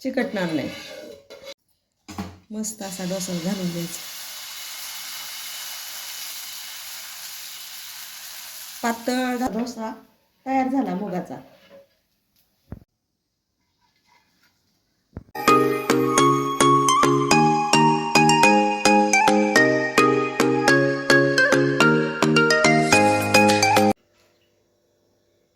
चिकटणार नाही. मस्त असा डोसा घालून द्यायचा. पातळ डोसा तयार झाला मुगाचा.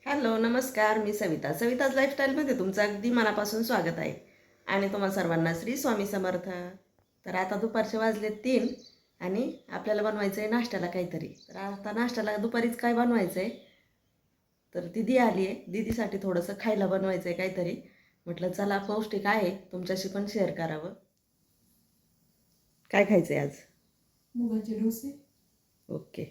हॅलो नमस्कार. मी सविता. सविताज लाईफस्टाईलमध्ये तुमचं अगदी मनापासून स्वागत आहे. आणि तुम्हा सर्वांना श्री स्वामी समर्थ. तर आता दुपारचे वाजले तीन आणि आपल्याला बनवायचं आहे नाश्त्याला काहीतरी. तर आता नाश्त्याला दुपारीच काय बनवायचं आहे तर दिदी आली आहे. दिदीसाठी थोडंसं खायला बनवायचं आहे काहीतरी. म्हटलं चला पौष्टिक आहे. तुमच्याशी पण शेअर करावं. काय खायचं आहे आज? मुगाचे डोसे. ओके.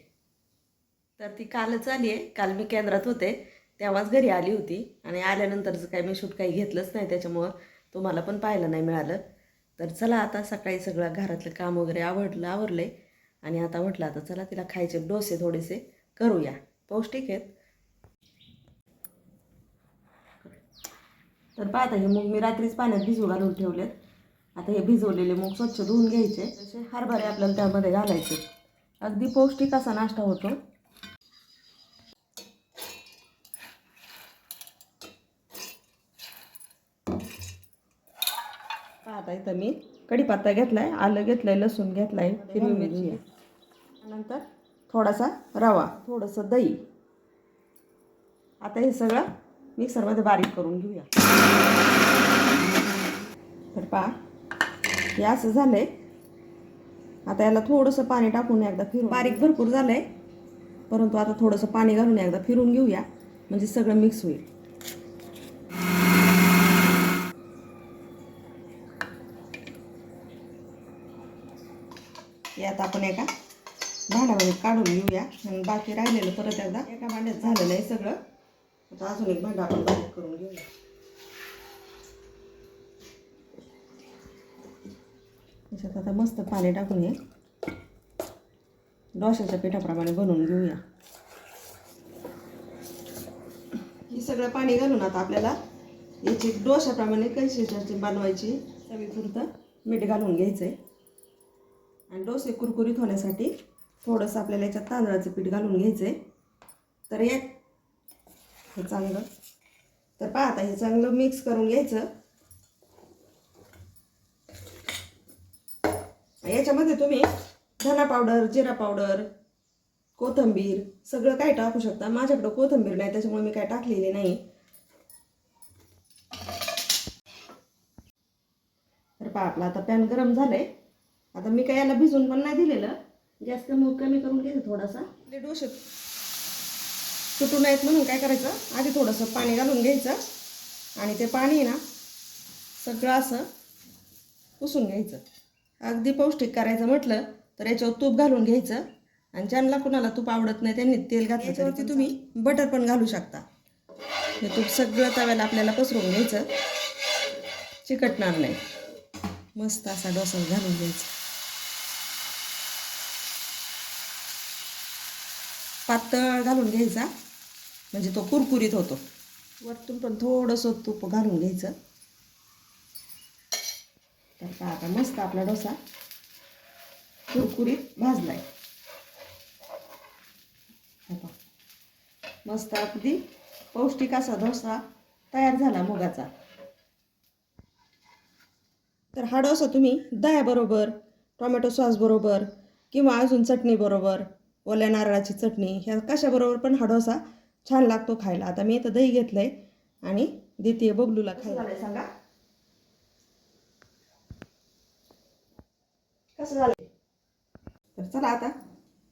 तर ती कालच आली आहे. काल मी केंद्रात होते. तेव्हाच घरी आली होती. आणि आल्यानंतरचं काय मी शूट काही घेतलंच नाही त्याच्यामुळं. तुम्हाला पण पाहायला नाही मिळालं. तर चला आता सकाळी सगळं घरातलं काम वगैरे आवडलं आवरलं आहे आणि आता म्हटलं आता चला तिला खायचे डोसे थोडेसे करूया. पौष्टिक आहेत? तर पाहता हे मूग मी रात्रीच पाण्यात भिजू घालून ठेवलेत. आता हे भिजवलेले मूग स्वच्छ धुवून घ्यायचे. तसे हरभरे आपल्याला त्यामध्ये घालायचे. अगदी पौष्टिक असा नाश्ता होतो. आता इथं मी कढीपत्ता घेतलाय आलं घेतलंय लसूण घेतलाय हिरवी मिरची नंतर थोडासा रवा थोडंसं दही. आता हे सगळं मिक्सरमध्ये बारीक करून घेऊया. तर पहा हे असं झालंय. आता याला थोडंसं पाणी टाकून एकदा फिरून बारीक भरपूर झालंय. परंतु आता थोडंसं पाणी घालून एकदा फिरून घेऊया. म्हणजे सगळं मिक्स होईल. यात आता आपण एका भांड्यामध्ये काढून घेऊया. आणि बाकी राहिलेलं परत एकदा एका भांड्यात झालेलं आहे सगळं. आता अजून एक भांडा आपण बारीक करून घेऊया. त्याच्यात आता मस्त पाणी टाकून हे डोशाच्या पिठाप्रमाणे बनवून घेऊया. हे सगळं पाणी घालून आता आपल्याला याची डोशाप्रमाणे कशी बनवायची. चवीपुरतं मीठ घालून घ्यायचं आहे आणि डोसे कुरकुरीत होण्यासाठी थोडंसं आपल्याला याच्यात तांदळाचं पीठ घालून घ्यायचं आहे तर या. हे चांगलं. तर पहा आता हे चांगलं मिक्स करून घ्यायचं. याच्यामध्ये तुम्ही धना पावडर जिरा पावडर कोथिंबीर सगळं काय टाकू शकता. माझ्याकडं कोथिंबीर नाही त्याच्यामुळे मी काय टाकलेली नाही. तर पहा आपला आता पॅन गरम झालंय. आता मी काय याला भिजून पण नाही दिलेलं. गॅस कमी कमी करून घ्यायचं थोडासा. डोसे सुटू नयेत म्हणून काय करायचं? आधी थोडंसं पाणी घालून घ्यायचं. आणि ते पाणी ना सगळं असं पुसून घ्यायचं. अगदी पौष्टिक करायचं म्हटलं तर याच्यावर तूप घालून घ्यायचं. आणि ज्यांना कुणाला तूप आवडत नाही त्यांनी तेल घातलं त्याच्यावरती तुम्ही बटर पण घालू शकता. हे तूप सगळं तव्याला आपल्याला पसरून घ्यायचं. चिकटणार नाही. मस्त असा डोसा घालून द्यायचा पातळ घालून घ्यायचा. म्हणजे तो कुरकुरीत होतो. वरतून पण थोडंसं तूप घालून घ्यायचं. तर का आता मस्त आपला डोसा कुरकुरीत भाजलाय. हे मस्त अगदी पौष्टिक असा डोसा तयार झाला मुगाचा. तर हा डोसा तुम्ही दह्याबरोबर टोमॅटो सॉस बरोबर किंवा अजून चटणीबरोबर ओल्या नारळाची चटणी ह्या कशाबरोबर पण हा डोसा छान लागतो खायला. आता मी इथं दही घेतलंय आणि देते बबलूला खायला. सांगा? कसं झालं तर चला आता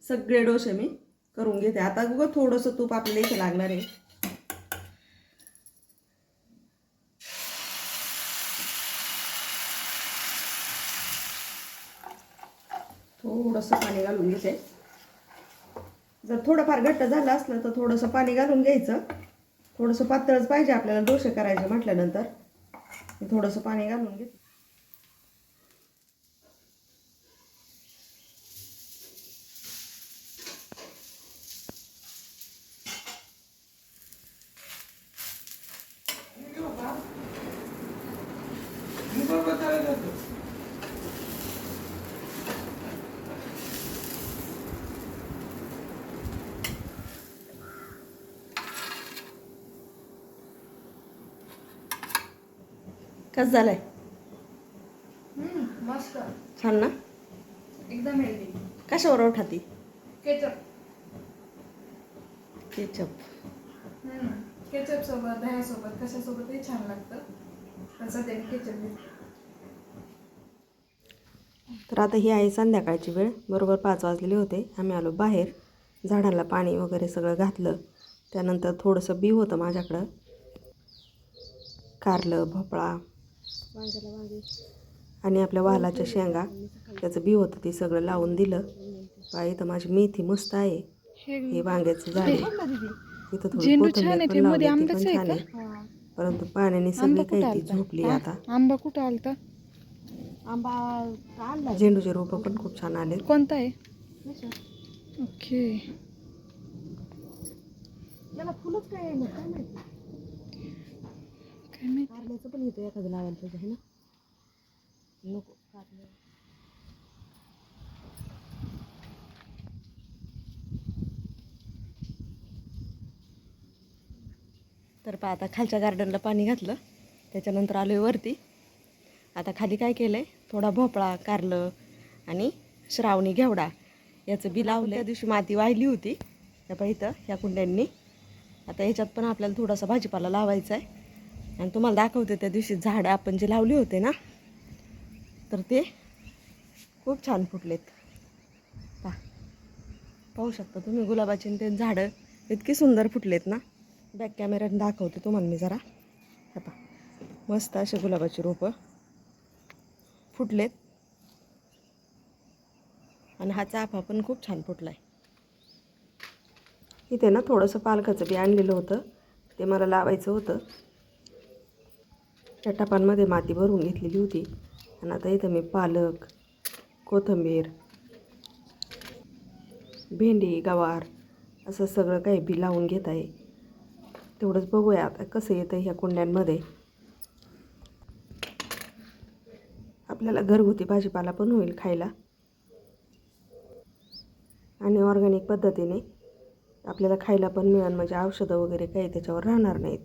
सगळे डोसे मी करून घेते. आता उगं थोडंसं तूप आपल्याला इथे लागणार आहे. थोडंसं पाणी घालून घेते. जर थोडंफार घट्ट झालं असलं तर थोडंसं पाणी घालून घ्यायचं. थोडंसं पातळच पाहिजे आपल्याला डोसे करायचे म्हटल्यानंतर. थोडंसं पाणी घालून घेतलं कसं झालंय? मस्त. छान ना? एकदम हेल्दी कशावर ठाती केचप. केचप. केचप सोबत दह्यासोबत कशासोबतही छान लागतं. तसं ते केचप तर आता ही आहे संध्याकाळची वेळ. बरोबर पाच वाजलेले होते. आम्ही आलो बाहेर. झाडांना पाणी वगैरे सगळं घातलं. त्यानंतर थोडंसं बी होतं माझ्याकडं. कारलं भोपळा आणि आपल्या वालाच्या शेंगा त्याचं बी होतं ते सगळं लावून दिलं. पहा इथं माझी मेथी मस्त आहे. हे वांग्याचं झाड इथं थोडी कोथिंबीर पण लावली ती पण छान आहे. परंतु पाण्याने सगळी काही ती झोपली आता. आंबा कुठं आलता? आंबा झेंडूचे रोपं पण खूप छान आले कोणता आहे? ओके. त्याला फुलंच काय आहे? काय माहिती? कारल्याचं पण येतं एखादं लावायला पाहिजे आहे ना? नको कारलं. तर पहा आता खालच्या गार्डनला पाणी घातलं. त्याच्यानंतर आलो आहे वरती. आता खाली काय केलं आहे थोडा भोपळा कारलं आणि श्रावणी घेवडा. याचं बी लावलं त्या दिवशी माती वाहिली होती. त्या पहा इथं ह्या कुंड्यांनी. आता ह्याच्यात पण आपल्याला थोडासा भाजीपाला लावायचा आहे आणि तुम्हाला दाखवते त्या दिवशी झाडं आपण जे लावली होते ना तर ते खूप छान फुटलेत. पहा पाहू शकता तुम्ही गुलाबाची आणि ते झाडं इतकी सुंदर फुटलेत ना. बॅक कॅमेऱ्यात दाखवते तुम्हाला मी जरा. हे मस्त असे गुलाबाची रोपं फुटलेत. आणि हा चाफा पण खूप छान फुटला आहे इथे ना थोडंसं पालकाचं बी आणलेलं होतं. ते मला लावायचं होतं. त्या टपांमध्ये माती भरून घेतलेली होती. आणि आता इथं मी पालक कोथिंबीर भेंडी गवार असं सगळं काही बी लावून घेत आहे. तेवढंच बघूया आता कसं येतं ह्या कुंड्यांमध्ये. आपल्याला घरगुती भाजीपाला पण होईल खायला. आणि ऑर्गॅनिक पद्धतीने आपल्याला खायला पण मिळेल. म्हणजे औषधं वगैरे काही त्याच्यावर राहणार नाहीत.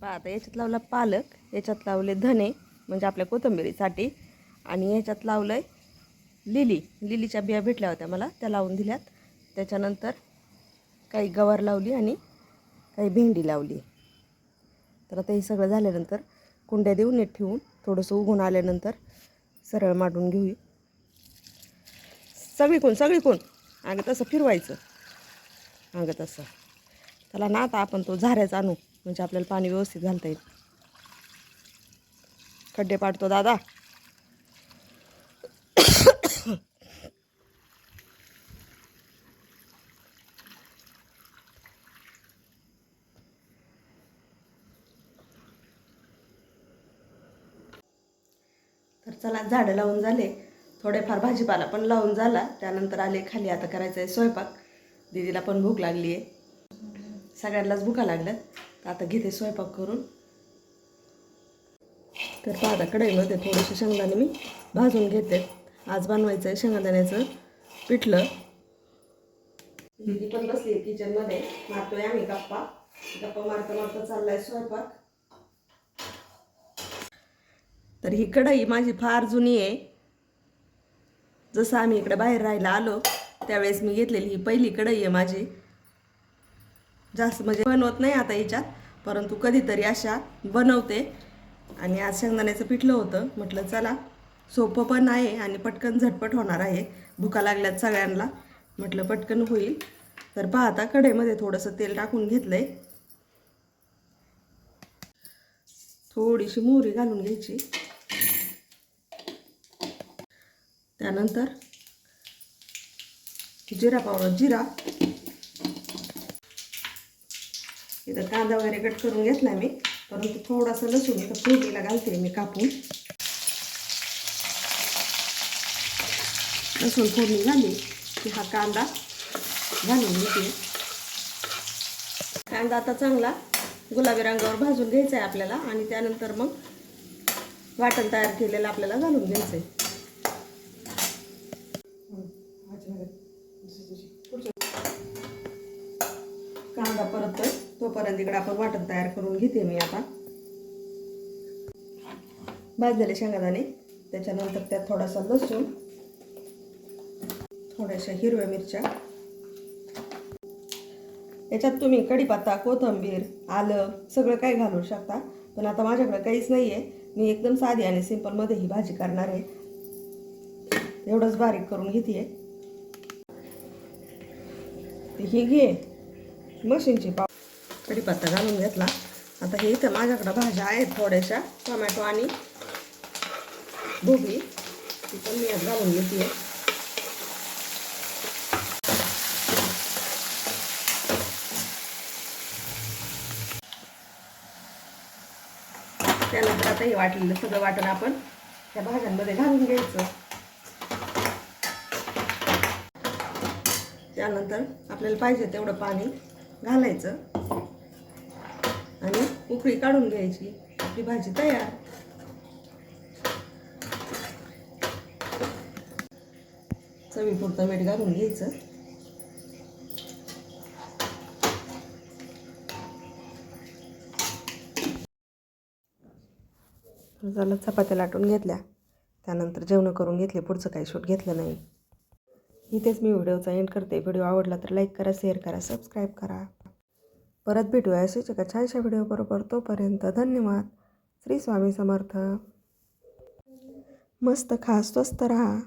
पहा आता याच्यात लावला पालक याच्यात लावले धने म्हणजे आपल्या कोथंबिरीसाठी. आणि याच्यात लावलं आहे लिली. लिलीच्या बिया भेटल्या होत्या मला त्या लावून दिल्यात. त्याच्यानंतर काही गवार लावली आणि काही भेंडी लावली. तर आता हे सगळं झाल्यानंतर कुंड्या देऊन नीट ठेवून थोडंसं उगून आल्यानंतर सरळ मांडून घेऊ सगळी कोण सगळी कोण अगं तसं फिरवायचं. अगं तसं. त्याला ना आता आपण तो झाऱ्याचा आणू. म्हणजे आपल्याला पाणी व्यवस्थित घालता येईल. खड्डे पाडतो दादा. तर चला झाडं लावून झाले. थोडेफार भाजीपाला पण लावून झाला. त्यानंतर आले खाली. आता करायचं आहे स्वयंपाक. दिदीला पण भूक लागली आहे सगळ्यांनाच भुका लागल्यात. आता घेते स्वयंपाक करून. तर पाहता कढईमध्ये थोडेसे शेंगदाणे मी भाजून घेते. आज बनवायचं आहे शेंगदाण्याचं पिठलं. पण बसली किचनमध्ये मारतोय आम्ही गप्पा. गप्पा मारता मारता चाललाय स्वयंपाक. तर ही कढई माझी फार जुनी आहे. जसं आम्ही इकडे बाहेर राहायला आलो त्यावेळेस मी घेतलेली ही पहिली कढई आहे माझी. जास्त म्हणजे बनवत नाही आता याच्यात परंतु कधीतरी अशा बनवते. आणि आज शेंगदाण्याचं पिठलं होतं. म्हटलं चला सोपं पण आहे आणि पटकन झटपट होणार आहे. भुका लागल्यात सगळ्यांना. म्हटलं पटकन होईल. तर पाहता कढईमध्ये थोडंसं तेल टाकून घेतलं आहे थोडीशी मोहरी घालून घ्यायची. त्यानंतर जिरा पावडर जिरा. इथं कांदा वगैरे कट करून घेतला मी. परंतु थोडासा लसूण इथं फोडणीला घालते मी कापून. लसूण फोडणी झाली की हा कांदा घालून घेते. कांदा आता चांगला गुलाबी रंगावर भाजून घ्यायचा आहे आपल्याला आणि त्यानंतर मग वाटण तयार केलेलं आपल्याला घालून घ्यायचं आहे कांदा परततोय. तोपर्यंत इकडे आपण वाटण तयार करून घेते मी आता. भाजलेले शेंगादाणे त्याच्यानंतर त्यात थोडासा लसूण थोड्याशा हिरव्या मिरच्या. याच्यात तुम्ही कढीपत्ता कोथिंबीर आलं सगळं काही घालू शकता. पण आता माझ्याकडे काहीच नाही आहे मी एकदम साधी आणि सिंपलमध्ये ही भाजी करणार आहे. एवढंच बारीक करून घेते ही घे. मशीनची पाव कढीपत्ता घालून घेतला. आता हे इथं माझ्याकडं भाज्या आहेत थोड्याशा टोमॅटो आणि भोगी ती पण मी यात घालून घेते त्यानंतर आता हे वाटलेलं सगळं वाटण आपण त्या भाज्यांमध्ये घालून घ्यायचं. त्यानंतर आपल्याला पाहिजे तेवढं पाणी. घालायचं. आणि उकळी काढून घ्यायची. आपली भाजी तयार. चवीपुरतं मीठ घालून घ्यायचं. झालं चपात्या लाटून घेतल्या. त्यानंतर जेवणं करून घेतले. पुढचं काही शूट घेतलं नाही. इथेच मी व्हिडिओचा एंड करते. व्हिडिओ आवडला तर लाईक करा शेअर करा सबस्क्राईब करा. परत भेटूया असेच एका छानशा व्हिडिओबरोबर तोपर्यंत धन्यवाद. श्री स्वामी समर्थ. मस्त खा स्वस्त राहा.